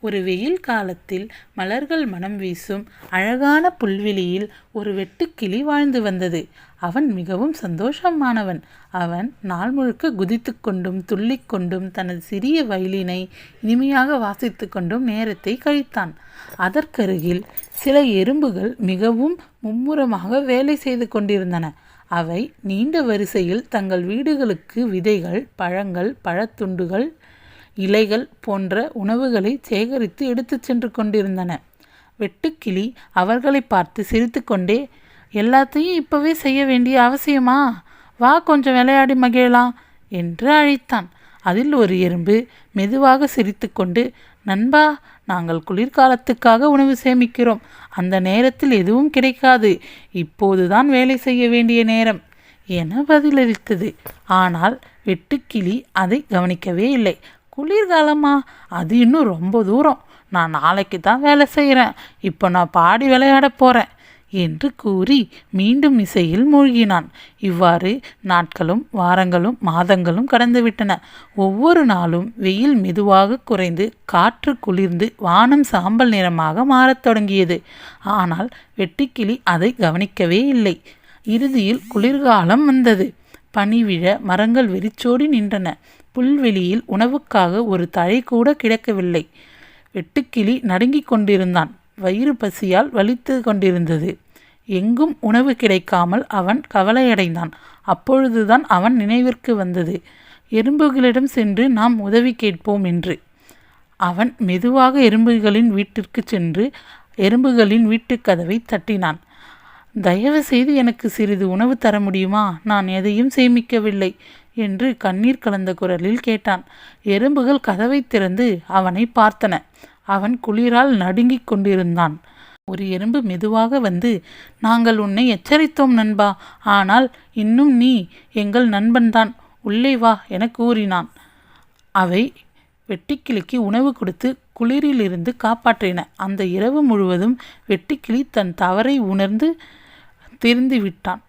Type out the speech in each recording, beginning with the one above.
ஒரு வெயில் காலத்தில் மலர்கள் மனம் வீசும் அழகான புல்வெளியில் ஒரு வெட்டுக்கிளி வாழ்ந்து வந்தது. அவன் மிகவும் சந்தோஷமானவன். அவன் நாள் முழுக்க குதித்து கொண்டும் துள்ளிக் கொண்டும் தனது சிறிய வயலினை இனிமையாக வாசித்து கொண்டும் நேரத்தை கழித்தான். அதற்கருகில் சில எறும்புகள் மிகவும் மும்முரமாக வேலை செய்து கொண்டிருந்தன. அவை நீண்ட வரிசையில் தங்கள் வீடுகளுக்கு விதைகள் பழங்கள் பழத்துண்டுகள் இலைகள் போன்ற உணவுகளை சேகரித்து எடுத்துச் சென்று கொண்டிருந்தன. வெட்டுக்கிளி அவர்களை பார்த்து சிரித்துக்கொண்டே எல்லாத்தையும் இப்போவே செய்ய வேண்டிய அவசியமா? வா கொஞ்சம் விளையாடி மகிழலாம் என்று அழைத்தான். அதில் ஒரு எறும்பு மெதுவாக சிரித்துக்கொண்டு நண்பா நாங்கள் குளிர்காலத்துக்காக உணவு சேமிக்கிறோம். அந்த நேரத்தில் எதுவும் கிடைக்காது. இப்போதுதான் வேலை செய்ய வேண்டிய நேரம் என பதிலளித்தது. ஆனால் வெட்டுக்கிளி அதை கவனிக்கவே இல்லை. குளிர்காலமா? அது இன்னும் ரொம்ப தூரம். நான் நாளைக்கு தான் வேலை செய்கிறேன் இப்போ நான் பாடி விளையாட போகிறேன் என்று கூறி மீண்டும் இசையில் மூழ்கினான். இவ்வாறு நாட்களும் வாரங்களும் மாதங்களும் கடந்துவிட்டன ஒவ்வொரு நாளும் வெயில் மெதுவாக குறைந்து காற்று குளிர்ந்து வானம் சாம்பல் நிறமாக மாறத் தொடங்கியது. ஆனால் வெட்டுக்கிளி அதை கவனிக்கவே இல்லை. இறுதியில் குளிர்காலம் வந்தது. பனி விழ மரங்கள் வெறிச்சோடி நின்றன. புல்வெளியில் உணவுக்காக ஒரு தழை கூட கிடக்கவில்லை. வெட்டுக்கிளி நடுங்கிக் கொண்டிருந்தான். வயிறு பசியால் வலித்து கொண்டிருந்தது. எங்கும் உணவு கிடைக்காமல் அவன் கவலையடைந்தான். அப்பொழுதுதான் அவன் நினைவிற்கு வந்தது. எறும்புகளிடம் சென்று நாம் உதவி கேட்போம் என்று. அவன் மெதுவாக எறும்புகளின் வீட்டிற்கு சென்று எறும்புகளின் வீட்டுக் கதவை தட்டினான். தயவு செய்து எனக்கு சிறிது உணவு தர முடியுமா? நான் எதையும் சேமிக்கவில்லை என்று கண்ணீர் கலந்த குரலில் கேட்டான். எறும்புகள் கதவை திறந்து அவனை பார்த்தன. அவன் குளிரால் நடுங்கிக் கொண்டிருந்தான். ஒரு எறும்பு மெதுவாக வந்து நாங்கள் உன்னை எச்சரித்தோம் நண்பா ஆனால் இன்னும் நீ எங்கள் நண்பன்தான் உள்ளே வா என கூறினான். அவை வெட்டிக்கிளிக்கு உணவு கொடுத்து குளிரிலிருந்து காப்பாற்றின. அந்த இரவு முழுவதும் வெட்டிக்கிளி தன் தவறை உணர்ந்து திரிந்து விட்டான்.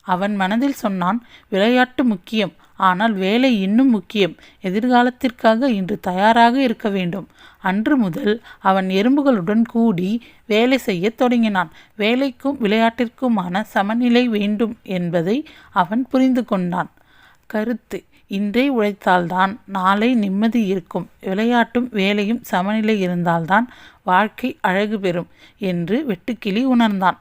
அவன் மனதில் சொன்னான் விளையாட்டு முக்கியம் ஆனால் வேலை இன்னும் முக்கியம். எதிர்காலத்திற்காக இன்று தயாராக இருக்க வேண்டும். அன்று முதல் அவன் எறும்புகளுடன் கூடி வேலை செய்யத் தொடங்கினான். வேலைக்கும் விளையாட்டிற்குமான சமநிலை வேண்டும் என்பதை அவன் புரிந்து கொண்டான். கருத்து இன்றே உழைத்தால்தான் நாளை நிம்மதி இருக்கும். விளையாட்டும் வேலையும் சமநிலை இருந்தால்தான் வாழ்க்கை அழகு பெறும் என்று வெட்டுக்கிளி உணர்ந்தான்.